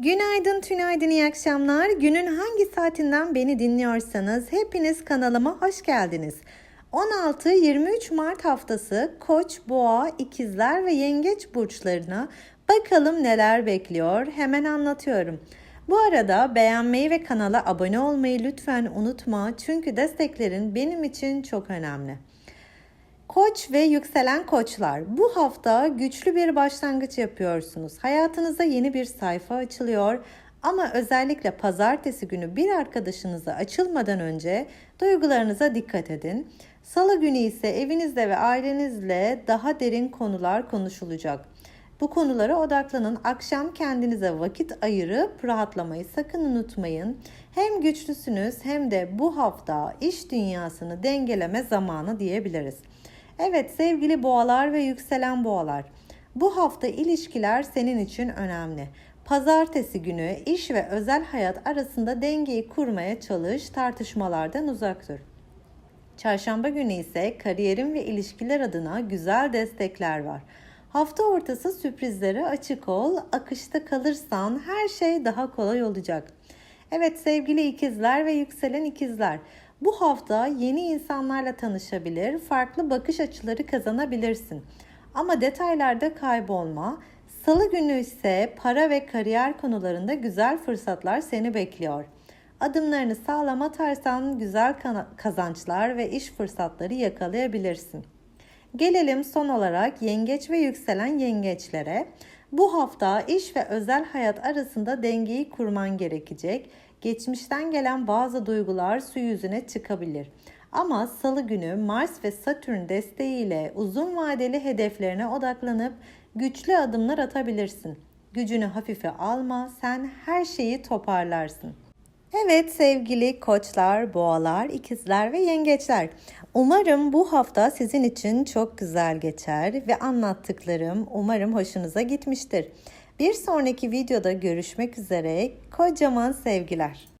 Günaydın, tünaydın, iyi akşamlar. Günün hangi saatinden beni dinliyorsanız hepiniz kanalıma hoş geldiniz. 16-23 Mart haftası Koç, Boğa, İkizler ve Yengeç burçlarına bakalım neler bekliyor hemen anlatıyorum. Bu arada beğenmeyi ve kanala abone olmayı lütfen unutma çünkü desteklerin benim için çok önemli. Koç ve yükselen koçlar bu hafta güçlü bir başlangıç yapıyorsunuz. Hayatınızda yeni bir sayfa açılıyor ama özellikle pazartesi günü bir arkadaşınıza açılmadan önce duygularınıza dikkat edin. Salı günü ise evinizde ve ailenizle daha derin konular konuşulacak. Bu konulara odaklanın. Akşam kendinize vakit ayırıp rahatlamayı sakın unutmayın. Hem güçlüsünüz hem de bu hafta iş dünyasını dengeleme zamanı diyebiliriz. Evet sevgili boğalar ve yükselen boğalar. Bu hafta ilişkiler senin için önemli. Pazartesi günü iş ve özel hayat arasında dengeyi kurmaya çalış, tartışmalardan uzak dur. Çarşamba günü ise kariyerin ve ilişkiler adına güzel destekler var. Hafta ortası sürprizlere açık ol, akışta kalırsan her şey daha kolay olacak. Evet sevgili ikizler ve yükselen ikizler, bu hafta yeni insanlarla tanışabilir, farklı bakış açıları kazanabilirsin. Ama detaylarda kaybolma. Salı günü ise para ve kariyer konularında güzel fırsatlar seni bekliyor. Adımlarını sağlam atarsan güzel kazançlar ve iş fırsatları yakalayabilirsin. Gelelim son olarak yengeç ve yükselen yengeçlere. Bu hafta iş ve özel hayat arasında dengeyi kurman gerekecek. Geçmişten gelen bazı duygular su yüzüne çıkabilir. Ama salı günü Mars ve Satürn desteğiyle uzun vadeli hedeflerine odaklanıp güçlü adımlar atabilirsin. Gücünü hafife alma, sen her şeyi toparlarsın. Evet sevgili koçlar, boğalar, ikizler ve yengeçler. Umarım bu hafta sizin için çok güzel geçer ve anlattıklarım umarım hoşunuza gitmiştir. Bir sonraki videoda görüşmek üzere. Kocaman sevgiler.